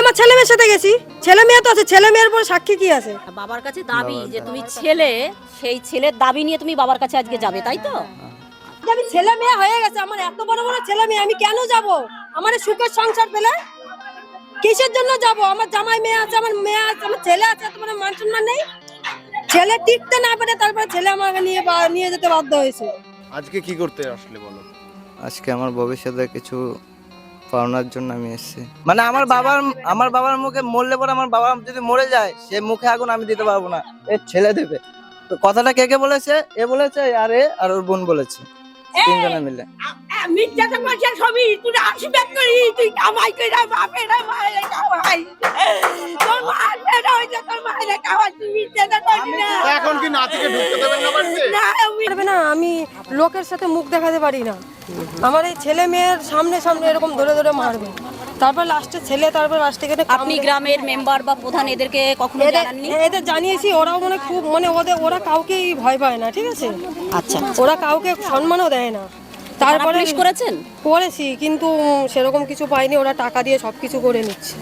আমার ছেলে মেয়ের সাথে গেছি। ছেলে মেয়ে তো আছে ছেলে মেয়ের পর সাক্ষী কি আছে? বাবার কাছে দাবি যে তুমি ছেলে সেই ছেলের দাবি নিয়ে তুমি বাবার কাছে আজকে যাবে তাই তো? আমি ছেলে মেয়ে হয়ে গেছে আমার এত বড় বড় ছেলে মেয়ে আমি কেন যাব? আমার সুখের সংসার পেলে কিসের জন্য যাব? আমার জামাই মেয়ে আছে আমার মেয়ে আছে আমার ছেলে আছে বড় মান সম্মান নেই। ছেলে টিকতে না পারে তারপরে ছেলে আমাকে নিয়ে বা- নিয়ে যেতে বাধ্য হয়েছে। আজকে কি করতে আসলে বলো? আজকে আমার ভবিষ্যতে কিছু পাওনার জন্য আমি এসেছি। মানে আমার বাবার আমার বাবার মুখে মরলে পরে আমার বাবা যদি মরে যায় সে মুখে আগুন আমি দিতে পারব না। এ ছেলে দেবে। তো কথাটা কে কে বলেছে? এ বলেছে আর এ আর ওর বোন বলেছে। তিনজনে মিলে। মিথ্যাতে বলছেন সবই। তুই আশীর্বাদ করি তুই কামাই করে বাপের মায়ের কামাই। তোর মায়ের হয়েছে তোর মায়ের কামাই। তুই করবি না। এখন কি নাতিকে ঢুকতে দেবেন না বাড়িতে? না আমি পারবে না আমি লোকের সাথে মুখ দেখাতে পারি না। আমার এই ছেলে মেয়ের সামনে সামনে এরকম ধরে ধরে মারবে। তারপর লাস্টে ছেলে তারপর লাস্টে গেলে আপনি গ্রামের মেম্বার বা প্রধান এদেরকে কখনো এদের জানাননি? এদের জানিয়েছি ওরাও মানে খুব মানে ওদের ওরা কাউকেই ভয় পায় না ঠিক আছে? আচ্ছা। ওরা কাউকে সম্মানও দেয় না। তারপরে তারপরে করেছেন? করেছি কিন্তু সেরকম কিছু পাইনি ওরা টাকা দিয়ে সব কিছু করে নিচ্ছে।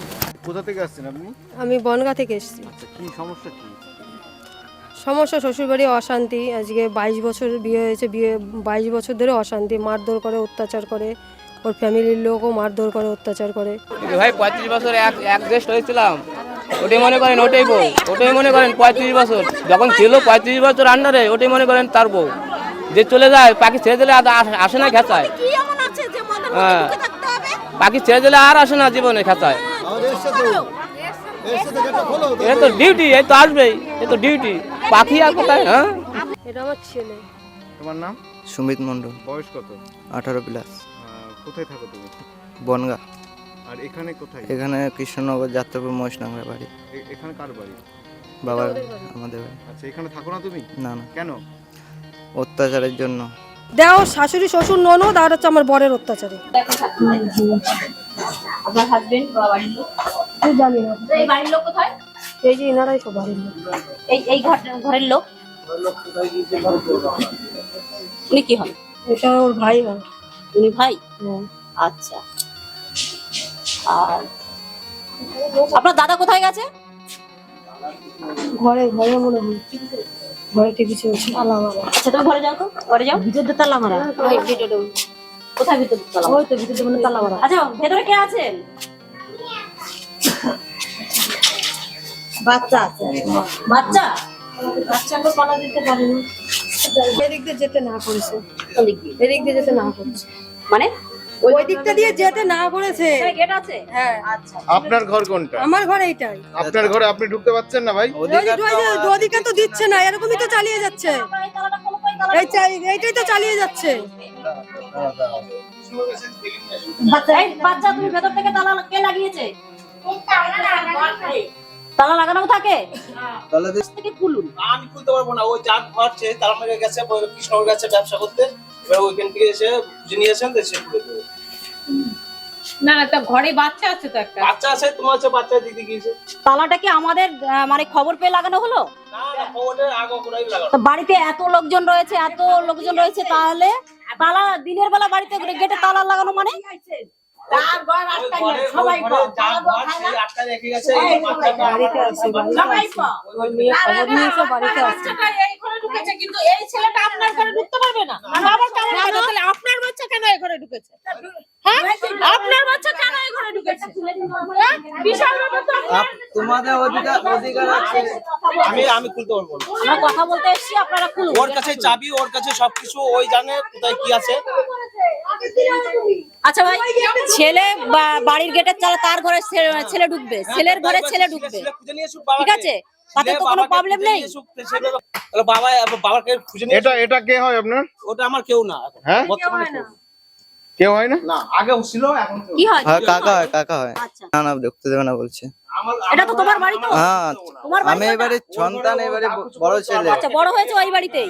কোথা থেকে আসছেন আপনি? আমি বনগা থেকে এসেছি। আচ্ছা কি সমস্যা কি? সমস্যা শ্বশুরবাড়ি অশান্তি আজকে বাইশ বছর বিয়ে হয়েছে বিয়ে বাইশ বছর ধরে অশান্তি মারধর করে অত্যাচার করে ওর ফ্যামিলির লোকও মারধর করে অত্যাচার করে। ভাই পঁয়ত্রিশ বছর এক অ্যাডজাস্ট হয়েছিলাম। ওটাই মনে করেন ওটাই বউ ওটাই মনে করেন পঁয়ত্রিশ বছর। যখন ছিল পঁয়ত্রিশ বছর আন্ডারে ওটাই মনে করেন তার বউ। যে চলে যায় পাখি ছেড়ে দিলে আর আসে না খেঁচায়। কি এমন আছে যে হ্যাঁ। পাখি ছেড়ে দিলে আর আসে না জীবনে খেঁচায়। এ তো ডিউটি এই তো আসবেই এ তো ডিউটি পাখি আর কোথায় হ্যাঁ? এটা আমার ছেলে। তোমার নাম? সুমিত মণ্ডল। বয়স কত? আঠারো প্লাস কোথায় থাকো তুমি? বনগা। আর এখানে কোথায়? এখানে কৃষ্ণনগর যাত্রাপুর মহেশনাগরা বাড়ি। এখানে কার বাড়ি? বাবার আমাদের বাড়ি। আচ্ছা এখানে থাকো না তুমি? না না। কেন? অত্যাচারের জন্য। দেও শাশুড়ি শ্বশুর ননদ আর হচ্ছে আমার বরের অত্যাচারে। আপনার হাজবেন্ড বা বাড়ির লোক। জানি না। এই বাড়ির লোক কোথায়? এই যে ইনারাই সব বাড়ির লোক। এই এই ঘর ঘরের লোক? উনি কি হন? এটা ওর ভাই হয় উনি ভাই? আচ্ছা। আর আপনার দাদা কোথায় গেছে? ঘরে ঘরে মনে হয় ঘরে টিভি চলছে আলাদা আচ্ছা তুমি ঘরে যাও তো ঘরে যাও। ভিতরে তালা মারা। কোথায় ভিতরে তালা ওই তো ভিতরে মানে তালা মারা। আচ্ছা ভেতরে কে আছেন বাচ্চা আছে। বাচ্চা? বাচ্চাকে পালা দিতে পারে না এদিক দিয়ে যেতে না করেছে। এদিক দিয়ে যেতে না করেছে। মানে? ওই দিকটা দিয়ে যেতে না করেছে। গেট আছে? হ্যাঁ। আচ্ছা। আপনার ঘর কোনটা? আমার ঘর এইটাই। আপনার ঘরে আপনি ঢুকতে পারছেন না ভাই? ওদিকে তো দিচ্ছে না এরকমই তো চালিয়ে যাচ্ছে। এইটাই তো চালিয়ে যাচ্ছে। বাচ্চা তুমি ভেতর থেকে তালা কে লাগিয়েছে? তালা লাগানো থাকে? তাহলে থেকে খুলুন? আমি খুলতে পারব না ওই যার ঘর সে তারা মেরে গেছে কৃষ্ণনগর গেছে ব্যবসা করতে। এবার ওইখান থেকে এসে খুঁজে নিয়ে আসেন তো সে খুলে দেবে। না না তা ঘরে বাচ্চা আছে তো একটা? বাচ্চা আছে তোমার আছে বাচ্চা দিতে গিয়েছে। তালাটা কি আমাদের আহ, মানে খবর পেয়ে লাগানো হলো? না না খবরটা আগে করাই লাগানো তো বাড়িতে এত লোকজন রয়েছে এত লোকজন রয়েছে তাহলে? তালা দিনের বেলা বাড়িতে গেটে তালা লাগানো মানে? তার ঘর ওই আটকাই সবাই ঘর যার ঘর খায় না। আটকা রেখে গেছে এই বাচ্চাটা বাড়িতে আছে, সবাই ওই ওই মেয়ে খবর নিয়েছে বাড়িতে আছে। এই ঘরে ঢুকেছে কিন্তু এই ছেলেটা আপনার ঘরে ঢুকতে পারবে না। তাহলে আপনার বাচ্চা কেন এই ঘরে ঢুকেছে? আপনার বাচ্চা কেন এই ঘরে ঢুকেছে? হ্যাঁ? বিশাল ব্যাপার তো আপনার। আপ- তোমাদের অধিকার অধিকার আছে। আমি আমি খুলতে পারব না। আমরা কথা বলতে এসেছি আপনারা খুলুন। ওর কাছে চাবি ওর কাছে সবকিছু ওই জানে কোথায় কি আছে। আচ্ছা ভাই ছেলে বা- বাড়ির গেটের চালা তার ঘরে ছেলে ঢুকবে। ছেলের ঘরে ছেলে ঢুকবে। ঠিক আছে? তাতে তো কোনো প্রবলেম নেই। বাবা- বাবা বাবাকে খুঁজে এটা এটা কে হয় আপনার? ওটা আমার কেউ না। হ্যাঁ? বর্তমানে কেউ। হয় না না আগেও ছিল এখন কি হয় হ্যাঁ কাকা হয় কাকা হয় আচ্ছা না না ঢুকতে দেবে না বলছে আমার এটা তো তোমার বাড়ি তো হ্যাঁ আমি এবারে সন্তান এবারে বড় ছেলে আচ্ছা বড় হয়েছে ওই বাড়িতেই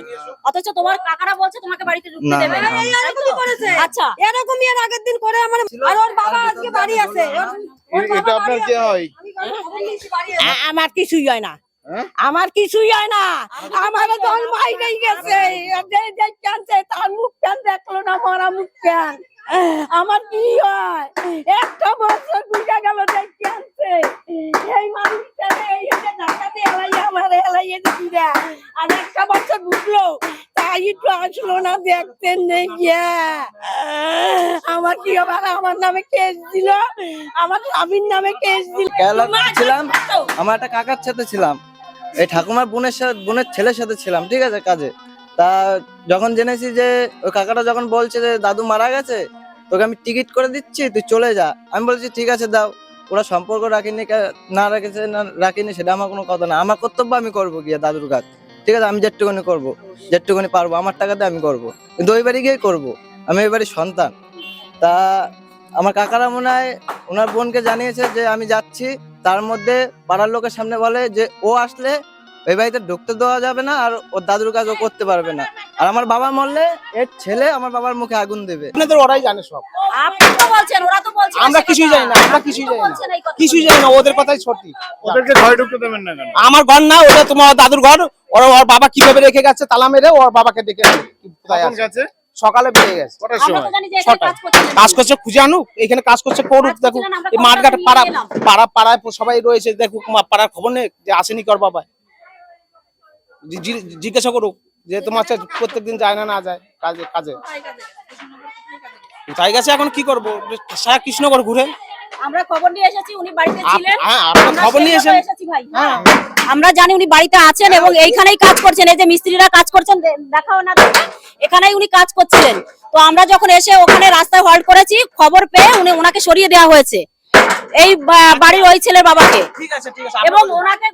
অথচ তোমার কাকারা বলছে তোমাকে বাড়িতে ঢুকতে দেবে না, না না। করেছে আচ্ছা এরকমই এর আগের দিন করে আমার আর ওর বাবা আজকে বাড়ি আছে এটা আপনার হয় আমার কিছুই হয় না হ্যাঁ? আমার কিছুই হয় না আমার জল মাইরেই গেছে তার মুখ প্যান দেখল না মরা মুখ প্যান আমার কি হয়। একটা বছর দুইটা গেল দেখতে আনছে এই মানুষটা এই ঢাকাতে এলাই আমার এলাই দিদা আর একটা বছর বুঝলো তাই তো আসলো না দেখতে নেই গিয়া। আমার কি আবার আমার নামে কেস দিল। আমার স্বামীর নামে কেস দিল। ছিলাম? আমার একটা কাকার সাথে ছিলাম। এই ঠাকুমার বোনের সাথে বোনের ছেলের সাথে ছিলাম ঠিক আছে কাজে। তা যখন জেনেছি যে ওই কাকাটা যখন বলছে যে দাদু মারা গেছে? তোকে আমি টিকিট করে দিচ্ছি, তুই চলে যা। আমি বলছি, ঠিক আছে, দাও। ওরা সম্পর্ক রাখিনি না রাখেছে, না রাখিনি, সেটা আমার কোনো কথা না। আমার কর্তব্য আমি করব গিয়ে দাদুর কাজ ঠিক আছে, আমি যেটুকুনি করব, যেটুকুনি পারব, আমার টাকাতে আমি করব। কিন্তু ওই বাড়ি গিয়েই করব। আমি ওই বাড়ির সন্তান। তা আমার কাকারা মনে হয়, ওনার বোনকে জানিয়েছে যে আমি যাচ্ছি। তার মধ্যে পাড়ার লোকের সামনে বলে যে, ও আসলে ওই বাড়িতে ঢুকতে দেওয়া যাবে না আর ওর দাদুর কাজ ও করতে পারবে না। আর আমার বাবা মরলে এর ছেলে আমার বাবার মুখে আগুন দেবে। আপনাদের ওরাই জানে সব। আপনি তো বলছেন ওরা তো বলছে আমরা কিছুই জানি না আমরা কিছুই জানি না। কিছুই জানি না ওদের কথাই সত্যি। ওদেরকে ঘরে ঢুকতে দেবেন না কেন? আমার ঘর না ওটা তোমার দাদুর ঘর। ওর ওর বাবা কীভাবে রেখে গেছে তালা মেরে ওর বাবাকে ডেকে? গেছে? সকালে বেরিয়ে গেছে। কাজ করছে খুঁজে আনুক। এখানে কাজ করছে করুক দেখুক। মাঠঘাট পাড়া পাড়া পাড়ায় সবাই রয়েছে দেখুক পাড়ার খবর নেই। যে আসেনি কর বাবা জিজ্ঞাসা করুক যে তোমার হচ্ছে প্রত্যেকদিন যায় না না যায় কাজে কাজে। তাই গেছে এখন কি করব? সারা কৃষ্ণগর ঘুরে। আমরা খবর নিয়ে এসেছি উনি বাড়িতে ছিলেন। হ্যাঁ খবর নিয়ে এসেছি ভাই। হ্যাঁ। আমরা জানি উনি বাড়িতে আছেন এবং এইখানেই কাজ করছেন। এই যে মিস্ত্রিরা কাজ করছেন দেখাও না এখানেই উনি কাজ করছিলেন। তো আমরা যখন এসে ওখানে রাস্তায় হল্ট করেছি খবর পেয়ে উনি ওনাকে সরিয়ে দেওয়া হয়েছে। এই বাড়ির ওই ছেলের বাবাকে। ঠিক আছে ঠিক আছে। এবং ওনাকে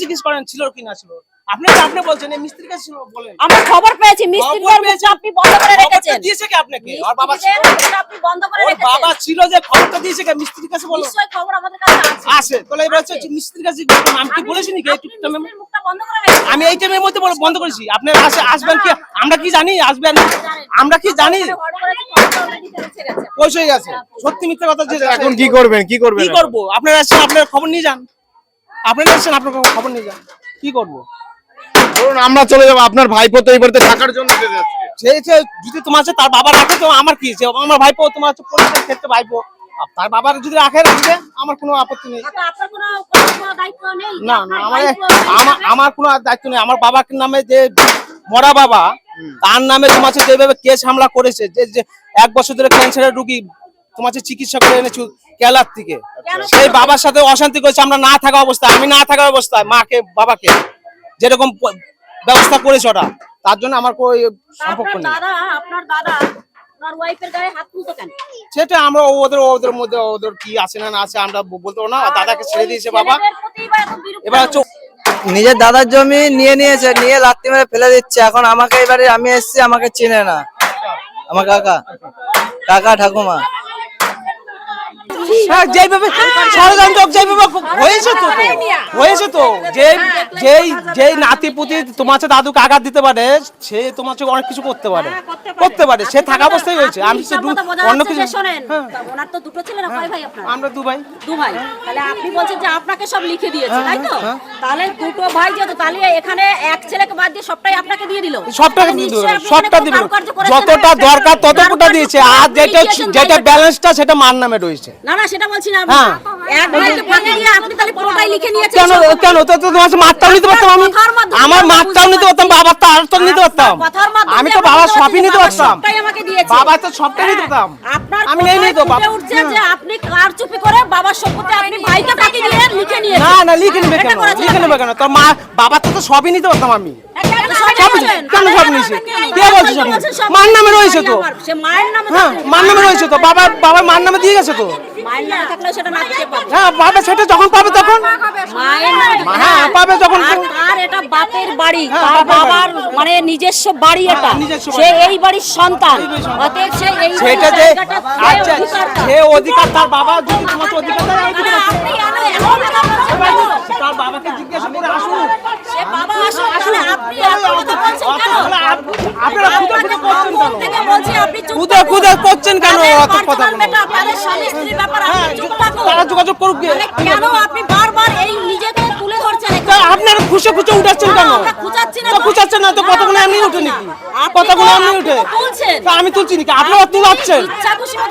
জিজ্ঞেস করেন ছিল কি না ছিল? আপনি তো আপনি বলছেন এই মিস্ত্রির কাছে বলেন আমরা খবর পেয়েছি মুখটা আপনি বন্ধ করে রেখেছেন দিয়েছে কি আপনাকে ওর বাবা ছিল আপনি বন্ধ করে রেখেছেন বাবা ছিল যে খবরটা দিয়েছে কি মিস্ত্রির কাছে বলো নিশ্চয়ই খবর আমাদের কাছে আছে আসে তাহলে এবার হচ্ছে মিস্ত্রির কাছে আমি কি বলেছি নাকি এই আপনি টুকটা মুখটা বন্ধ করে রেখেছেন আমি এই টাইমের মধ্যে বন্ধ করেছি আপনি আসে আসবেন কি আমরা কি জানি আসবেন আমরা কি জানি already পৌঁছে গেছে। সত্যি মিথ্যা কথা যে এখন কি করবেন কি করবেন কি করব আপনারা আসছেন আপনার খবর নিয়ে যান আপনারা আসছেন আপনার খবর নিয়ে যান কি করব ধরুন আমরা চলে যাব আপনার ভাইপো তো এই বাড়িতে থাকার জন্য সেই যে যদি তোমার হচ্ছে তার বাবা রাখে তো আমার কি? যে আমার ভাইপো তোমার হচ্ছে পরিবারের ক্ষেত্রে ভাইপো। তার বাবার যদি রাখে রাখবে আমার কোনো আপত্তি নেই। তো আপনার কোনো কোনো দায়িত্ব নেই? না না আমার আমার কোনো দায়িত্ব নেই। আমার বাবার নামে যে মরা বাবা তার নামে তোমার যেভাবে কেস হামলা করেছে যে যে এক বছর ধরে ক্যান্সারের রুগী তোমার হচ্ছে চিকিৎসা করে এনেছো কেলার থেকে। সেই বাবার সাথে অশান্তি করেছে আমরা না থাকা অবস্থায় আমি না থাকা অবস্থায় মাকে বাবাকে। যেরকম ব্যবস্থা করেছে ওটা তার জন্য আমার কোনো সম্পর্ক নেই। দাদা আপনার দাদা আপনার ওয়াইফের গায়ে হাত তুলতো কেন? সেটা আমরা ওদের ওদের মধ্যে ওদের কি আছে না না আছে আমরা ব- বলতে না। দাদাকে ছেড়ে দিয়েছে বাবা। এবার হচ্ছে নিজের দাদার জমি নিয়ে নিয়েছে নিয়ে লাত্তি মেরে ফেলে দিচ্ছে। এখন আমাকে এবারে আমি এসেছি আমাকে চিনে না। আমার কাকা কাকা ঠাকুমা। যেইভাবে ষড়যন্ত্র যেইভাবে হয়েছে তো তো। হয়েছে তো। যে যেই যেই নাতি পুতি তোমার হচ্ছে দাদুকে আঘাত দিতে পারে সে তোমার হচ্ছে অনেক কিছু করতে পারে। করতে পারে। সে থাকা অবস্থায় হয়েছে আমি হিসাব শুধু মতো বোঝা অন্য কিছু শোনেন। ওনার তো দুটো ছেলে না কয় ভাই আপনার? আমরা দু ভাই। দু ভাই। তাহলে আপনি বলছেন যে আপনাকে সব লিখে দিয়েছে তাই তো? তাহলে দুটো ভাই যেহেতু তাহলে এখানে এক ছেলেকে বাদ দিয়ে সবটাই আপনাকে দিয়ে দিল। সবটা দিয়ে নিশ্চয়ই সবটা এখানে দিবে কারুকার্য করেছেন, যতটা দরকার কারুকার্য দিয়েছে। আর যেটা যেটা ব্যালেন্সটা সেটা মার নামে রয়েছে। না না সেটা বলছি না। হ্যাঁ। এক ভাইকে ফাঁকি দিয়ে আপনি তাহলে পুরোটাই লিখে নিয়েছেন কেন? কেন? তো তোমার নিতে পারতাম আমি। আমার নিতে পারতাম বাবার তো আর তো নিতে পারতাম। আমি তো বাবার নিতে পারতাম। বাবা তো সবটাই নিতে পারতাম। আমি নেই নি তো বাবা উঠছে যে আপনি কারচুপি করে বাবার সম্পত্তি আপনি ভাইকে ফাঁকি দিয়ে লিখে না না লিখে নেবে কেন? লিখে নেবে কেন? তোর মা বাবা তো সবই নিতে পারতাম আমি। কেন সব কে বলছে সব মার নামে রয়েছে তো। হ্যাঁ মার নামে রয়েছে তো। বাবা বাবার মার নামে দিয়ে গেছে তো। মায়ের নামে থাকলেও সেটা না দিতে পারবে। হ্যাঁ বাবা সেটা যখন পাবে তখন। মায়ের নামে হ্যাঁ পাবে যখন আর তার এটা বাপের বাড়ি হ্যাঁ, তার বাবার মানে নিজস্ব বাড়ি এটা। সে এই বাড়ির সন্তান। অতএব সে এই সেটা যে আচ্ছা সে অধিকার তার বাবা যদি তোমার অধিকার? তার বাবাকে জিজ্ঞাসা করে আসুন। সে বাবা আসুক, তাহলে করছেন কেন? অত কথা। তারা যোগাযোগ করুক মানে কেন আপনি বারবার এই নিজেকে খুশে খুশে উঠাচ্ছেন কেন? তো তো। না তো কতগুলো এমনি উঠে নাকি? না। কতগুলো এমনি উঠে? তো আমি তুলছি নাকি? আপনারা আপনি তুলাচ্ছেন?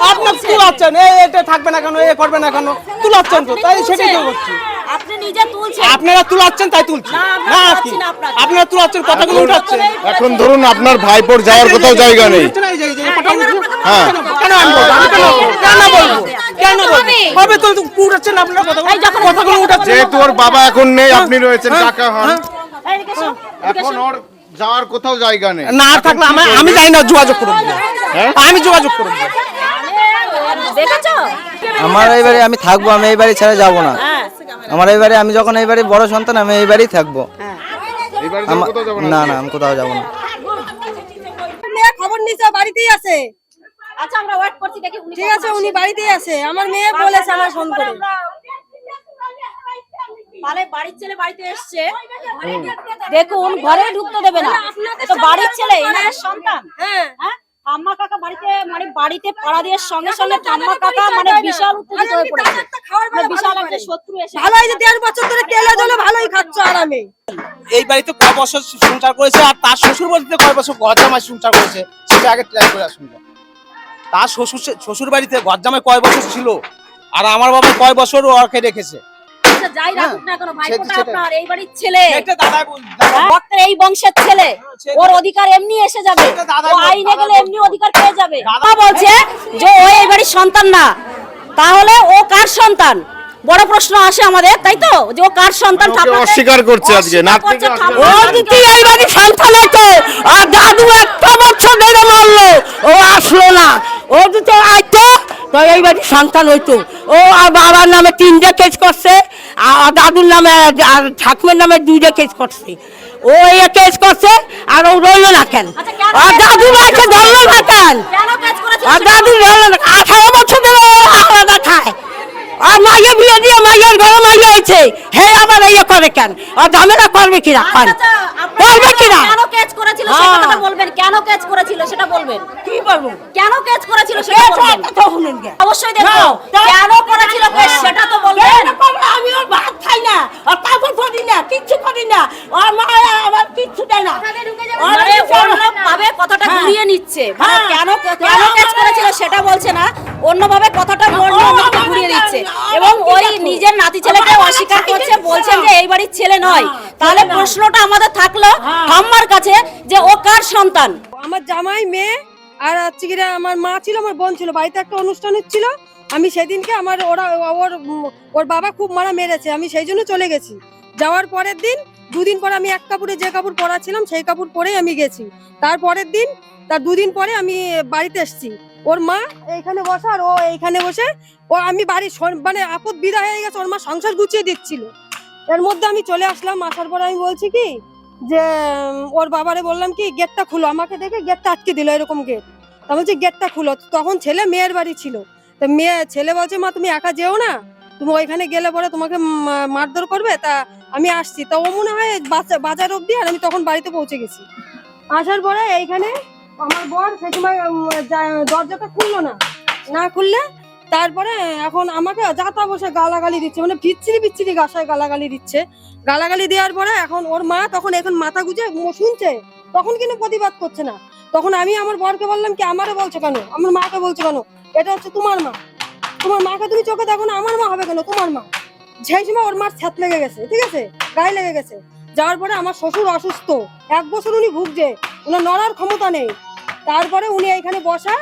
আপনার তুলছেন। তুলাচ্ছেন? এই এটা থাকবে না কেন? এ করবে না কেন? তুলাচ্ছেন তো তাই সেটাই তো তুলছেন। করছি আপনি নিজে তুলছেন। আপনারা তুলাচ্ছেন তাই তুলছি। না, কি। আপনারা তুলাচ্ছেন। কথাগুলো এখন- উঠাচ্ছেন? এখন ধরুন আপনার ভাইপোর যাওয়ার কোথাও জায়গা নেই। হ্যাঁ আমি বলব আমি কেন কেন বলব? কেন বলব? কবে তো উঠাচ্ছেন আপনারা কথাগুলো এই যখন কথাগুলো উঠাচ্ছেন যেহেতু ওর বাবা এখন নেই আপনি রয়েছেন হ্যাঁ, কাকা হন। হ্যাঁ। এইদিকে এসো, এদিকে এখন ওর যাওয়ার কোথাও জায়গা নেই। না থাকলে আমি আমি যাই না যোগাযোগ করুন। হ্যাঁ? আমি যোগাযোগ করুন। আমার এই বাড়ি আমি থাকব আমি এই বাড়ি ছেড়ে যাব না। হ্যাঁ। আমার এই বাড়ি আমি যখন এই বাড়ি বড় সন্তান আমি এই বাড়ি থাকব। না? না আমি কোথাও যাব না। খবর নিচ্ছে বাড়িতেই আছে। আচ্ছা আমরা ওয়েট করছি দেখি উনি ঠিক আছে উনি বাড়িতেই আছে। আমার মেয়ে বলেছে আমার ফোন করে। তাহলে বাড়ির ছেলে বাড়িতে এসছে। দেখুন ঘরে ঢুকতে দেবে না। তো বাড়ির ছেলে সন্তান। হ্যাঁ। হ্যাঁ? কাকা বাড়িতে মানে বাড়িতে পড়া দিয়ে সঙ্গে সঙ্গে ঠাম্মা কাকা মানে বিশাল উত্তেজিত হয়ে পড়েছে। মানে বিশাল একটা শত্রু এসে ভালো হয়েছে দেড় বছর ধরে তেলে জলে ভালোই খাচ্ছ আরামে এই বাড়িতে কয় বছর সংসার করেছে আর তার শ্বশুর বাড়িতে কয় বছর ঘর জামাই সংসার করেছে সেটা আগে ট্রাই করে আসুন। তার শ্বশুর শ্বশুর বাড়িতে ঘর জামাই কয় বছর ছিল? আর আমার বাবা কয় বছর ওকে রেখেছে? যাই রাখুক না কেন ভাইফোঁটা আপনার এই বাড়ির ছেলে। এটা দাদা বল- দাদা-? রক্তের এই বংশের ছেলে। ওর অধিকার এমনি এসে যাবে। ও আইনে গেলে এমনি অধিকার পেয়ে যাবে। দাদা- দাদা বলছে যে ও এই বাড়ির সন্তান না। তাহলে ও কার সন্তান? বড় প্রশ্ন আসে আমাদের তাই তো? যে ও কার সন্তান? অস্বীকার করছে আজকে। ও এই বাড়ির সন্তান হতো আর দাদু একটা বছর ধরে মরলো। ও আসলো না। ও যদি আইতো তো এই বাড়ির সন্তান হইতো। ও আর বাবার নামে তিনটে কেস করছে আর দাদুর নামে আর ঠাকুরের নামে দুইটা কেস করছে। ও এই কেস করছে আর ও রইল না কেন? আর দাদু মাকে ধরলো না কেন? আর দাদু রইল না। আঠারো বছর ধরে আলাদা খায় আর মাইয়ে বিয়ে দিয়ে মাইয়ের ঘরে মাইয়ে হয়েছে। হে আবার ইয়ে করে কেন? আর ঝামেলা করবে কিনা কর করবে কিনা করেছিল হ্যাঁ। সেটা কথা বলবেন। কেন কেচ করেছিল সেটা বলবেন। কি বলব? কেন কেচ করেছিল সেটা বলবেন। অবশ্যই দেখো কেন করেছিল কেচ সেটা তো বলবেন। আমি ওর ভাত খাই না আর কাপড় পরি না কিচ্ছু করি না। আর মা আমার কিচ্ছু দেয় না। মানে অন্যভাবে কথাটা হ্যাঁ। ঘুরিয়ে নিচ্ছে। মানে হ্যাঁ। কেন কেন কেচ করেছিল সেটা বলছে না। অন্যভাবে কথাটা অন্য অন্যদিকে ঘুরিয়ে দিচ্ছে এবং ওই নিজের নাতি ছেলেকে অস্বীকার করছে বলছেন যে এই বাড়ির ছেলে নয়। তাহলে প্রশ্নটা আমাদের থাকল ঠাম্মার কাছে যে ও কার সন্তান? আমার জামাই মেয়ে, আর হচ্ছে কি আমার মা ছিল, আমার বোন ছিল। বাড়িতে একটা অনুষ্ঠান হচ্ছিল। আমি সেদিনকে আমার ওরা, ওর ওর বাবা খুব মারা মেরেছে। আমি সেই জন্য চলে গেছি। যাওয়ার পরের দিন, দুদিন পরে আমি এক কাপড়ে যে কাপড় পরা ছিলাম সেই কাপড় পরেই আমি গেছি। তার পরের দিন, তার দুদিন পরে আমি বাড়িতে এসেছি। ওর মা এইখানে বসে, আর ও এইখানে বসে, ও আমি বাড়ি মানে আপদ বিদায় হয়ে গেছে, ওর মা সংসার গুছিয়ে দিচ্ছিল। এর মধ্যে আমি চলে আসলাম। আসার পরে আমি বলছি কি যে ওর বাবারে বললাম কি, গেটটা খুলো। আমাকে দেখে গেটটা আটকে দিল এরকম গেট। তা বলছি, গেটটা খুলো। তখন ছেলে মেয়ের বাড়ি ছিল। তা মেয়ে, ছেলে বলছে, মা, তুমি একা যেও না? তুমি ওইখানে গেলে পরে তোমাকে মারধর করবে? তা আমি আসছি। তা ও মনে হয় বাজার অব্দি আর আমি তখন বাড়িতে পৌঁছে গেছি। আসার পরে এইখানে আমার বর সে সময় দরজাটা খুললো না। না খুললে তারপরে এখন আমাকে যাতা বসে গালাগালি দিচ্ছে মানে বিচ্ছিরি বিচ্ছিরি গাছায় গালাগালি দিচ্ছে। গালাগালি দেওয়ার পরে এখন ওর মা তখন এখন মাথা গুজে শুনছে, তখন কিন্তু প্রতিবাদ করছে না। তখন আমি আমার বরকে বললাম কি, আমারে বলছো কেন? আমার মাকে বলছো কেন? এটা হচ্ছে তোমার মা। তোমার মাকে তুমি চোখে দেখো না, আমার মা হবে কেন? তোমার মা। সেই সময় ওর মার ছাত লেগে গেছে, ঠিক আছে? গায়ে লেগে গেছে। যাওয়ার পরে আমার শ্বশুর অসুস্থ। এক বছর উনি ভুগছে, ওনার নড়ার ক্ষমতা নেই। তারপরে উনি এইখানে বসা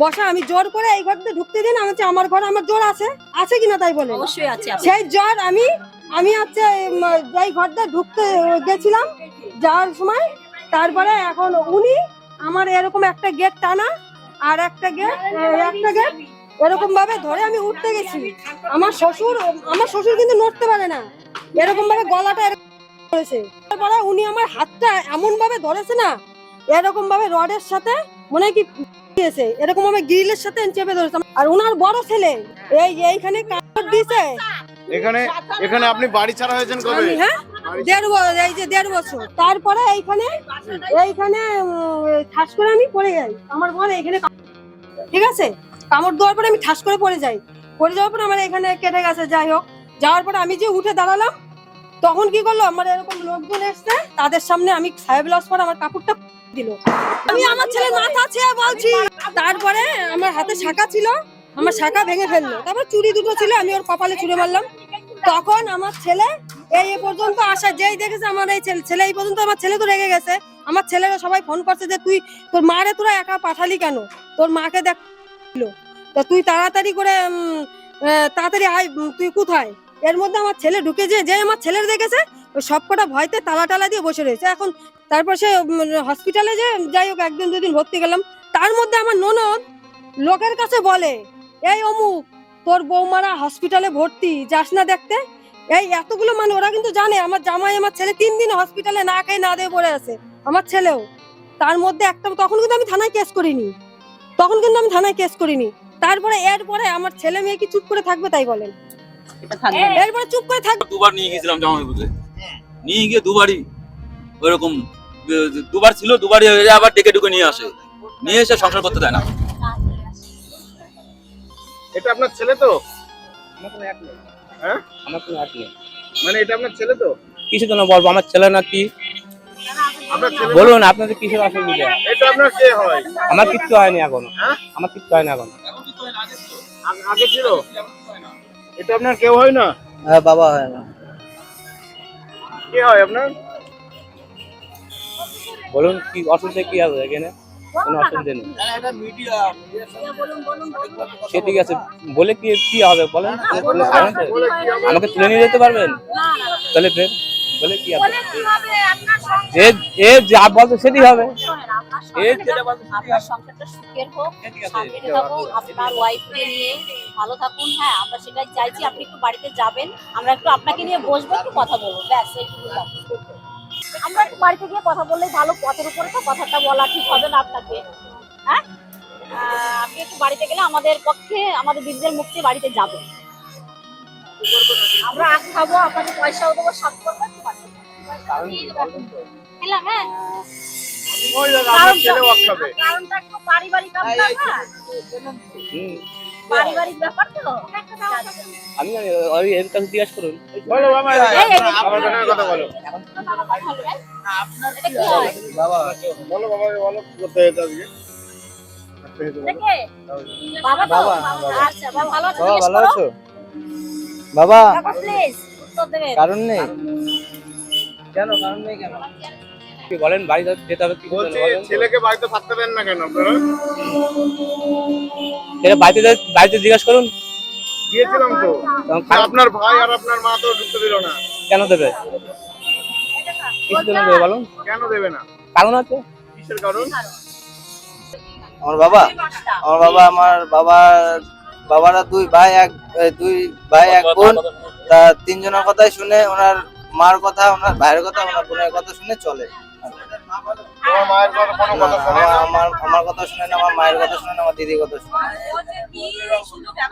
বসা আমি জোর করে এই ঘরতে ঢুকতে দিন আমি আমার ঘর আমার জোর আছে। আছে কিনা তাই বলে? অবশ্যই আছে সেই জ্বর আমি আমি হচ্ছে এই ঘরটা ঢুকতে গেছিলাম যাওয়ার সময়। তারপরে এখন উনি আমার এরকম একটা গেট টানা আর একটা গেট একটা গেট এরকম ভাবে ধরে আমি উঠতে গেছি। আমার শ্বশুর আমার শ্বশুর কিন্তু নড়তে পারে না। এরকম ভাবে গলাটা এরকম করেছে তারপরে উনি আমার হাতটা এমন ভাবে ধরেছে না এরকম ভাবে রডের সাথে মনে হয় কি দিয়েছে এরকম ভাবে গ্রিলের সাথে চেপে ধরেছে। আর উনার বড় ছেলে এই এইখানে কাপড় দিয়েছে এখানে এখানে আপনি বাড়ি ছাড়া হয়েছেন কবে? হ্যাঁ? দেড় বছর এই যে দেড় বছর। তারপরে এইখানে এইখানে ঠাস করে আমি পড়ে যাই। আমার বল এইখানে ঠিক আছে? কামড় দেওয়ার পরে আমি ঠাস করে পড়ে যাই। পড়ে যাওয়ার পরে আমার এখানে কেটে গেছে যাই হোক। যাওয়ার পরে আমি যে উঠে দাঁড়ালাম তখন কি করল? আমার এরকম লোকজন এসছে। তাদের সামনে আমি সাহেব লস পরে আমার কাপড়টা দিল। আমি আমার ছেলে মাথা ছেয়ে বলছি। তারপরে আমার হাতে শাখা ছিল, আমার শাখা ভেঙে ফেলল। তারপর চুড়ি দুটো ছিল, আমি ওর কপালে ছুঁড়ে মারলাম। তখন আমার ছেলে এই পর্যন্ত আসা, যেই দেখেছে আমার এই ছেলে ছেলে এই পর্যন্ত আমার ছেলে তো রেগে গেছে। আমার ছেলেরা সবাই ফোন করছে যে, তুই, তোর মারে তোরা একা পাঠালি কেন? তোর মাকে দেখ তা তুই তাড়াতাড়ি করে তাড়াতাড়ি আয় তুই কোথায়? এর মধ্যে আমার ছেলে ঢুকে যে যে আমার ছেলের দেখেছে সবকটা ভয়তে তালা টালা দিয়ে বসে রয়েছে। এখন তারপর সে হসপিটালে যে যাই হোক একদিন দুদিন ভর্তি গেলাম তার মধ্যে আমার ননদ লোকের কাছে বলে এই অমুক তোর বৌমারা হসপিটালে ভর্তি যাস না দেখতে। এই এতগুলো মানে ওরা কিন্তু জানে আমার জামাই আমার ছেলে তিন দিন হসপিটালে না খেয়ে না দিয়ে পড়ে আছে আমার ছেলেও। তার মধ্যে একটা তখন কিন্তু আমি থানায় কেস করিনি। তখন কিন্তু আমি থানায় কেস করিনি। তারপরে এরপরে আমার ছেলে মেয়ে কি চুপ করে থাকবে তাই বলেন। এরপরে চুপ করে থাকবে দুবার নিয়ে গেছিলাম জামাই বুঝে নিয়ে গিয়ে দুবারই ওইরকম দুবার ছিল দুবারই হয়ে যায় আবার ডেকে ডুকে নিয়ে আসে। নিয়ে এসে সংসার করতে দেয় না। এটা আপনার ছেলে তো? হ্যাঁ? আমার কোনো এক নেই। মানে এটা আপনার ছেলে তো? কিছু জন্য বলব? আমার ছেলে না কি? বলুন আপনাদের কিসের অসুবিধা? এটা আপনার কে হয়? আমার কিচ্ছু হয়নি এখন। হ্যাঁ? আমার কিচ্ছু হয়নি এখন। আগ- আগে ছিল? এটা আপনার কেউ হয় না? হ্যাঁ বাবা হয় না। কে হয় আপনার? বলুন কি অসুবিধা কি হবে এখানে? কোনো অসুবিধা নেই। সে ঠিক আছে বলে কি কি হবে বলেন? তো? আমাকে তুলে নিয়ে যেতে পারবেন? তাহলে ফের বলে কি হবে? যে যে যা বলছে সেটি হবে। এ যেটা বলছে আপনার। সংসারটা সুখের হোক আছে। শান্তিতে থাকুন আপনার ওয়াইফকে নিয়ে ভালো থাকুন। হ্যাঁ আমরা সেটাই চাইছি আপনি একটু বাড়িতে যাবেন আমরা একটু আপনাকে নিয়ে বসবো একটু কথা বলব। ব্যাস এইটুকু আমরা একটু বাড়িতে গিয়ে কথা বললেই ভালো পথের উপরে তো কথাটা বলা ঠিক হবে না আপনাকে। হ্যাঁ? আহ, আপনি একটু বাড়িতে গেলে আমাদের পক্ষে আমাদের দিদিদের মুক্তি বাড়িতে যাবেন আমরা আগ খাব আপনাকে পয়সাও দেবো সব করব হ্যাঁ? ওই দাদা আপনার ছেলে ওয়াক খাবে। কারণটা একটু পারিবারিক আপনার পারিবারিক ব্যাপার তো? আমি ওই এর কাছে জিজ্ঞাসা করুন। বলো বাবা আমার কথা বলো। এটা কি হয়? বাবা বলো বাবা আজকে? বাবা বাবা, আচ্ছা, বাবা ভালো আছে, ভালো আছো? বাবা দেখো, উত্তর দেবেন। কারণ নেই। কেন কারণ নেই কেন? কি বলেন বাড়ি যেতে হবে কি বলছি? ছেলেকে বাড়িতে থাকতে দেন না কেন আপনারা? ছেলে বাড়িতে বাড়িতে জিজ্ঞাসা করুন। গিয়েছিলাম তো। আপনার ভাই আর আপনার মা তো ঢুকতে দিল না। কেন দেবে? কিছু দেবে বলুন। কেন দেবে না? কারণ আছে? কিসের কারণ? আমার বাবা আমার বাবা আমার বাবার বাবারা দুই ভাই এক দুই ভাই এক বোন। তা তিনজনের কথাই শুনে ওনার মার কথা ওনার ভাইয়ের কথা ওনার বোনের কথা শুনে চলে। আমার কথা শুনে না আমার মায়ের কথা শুনে না আমার দিদির কথা শুনে।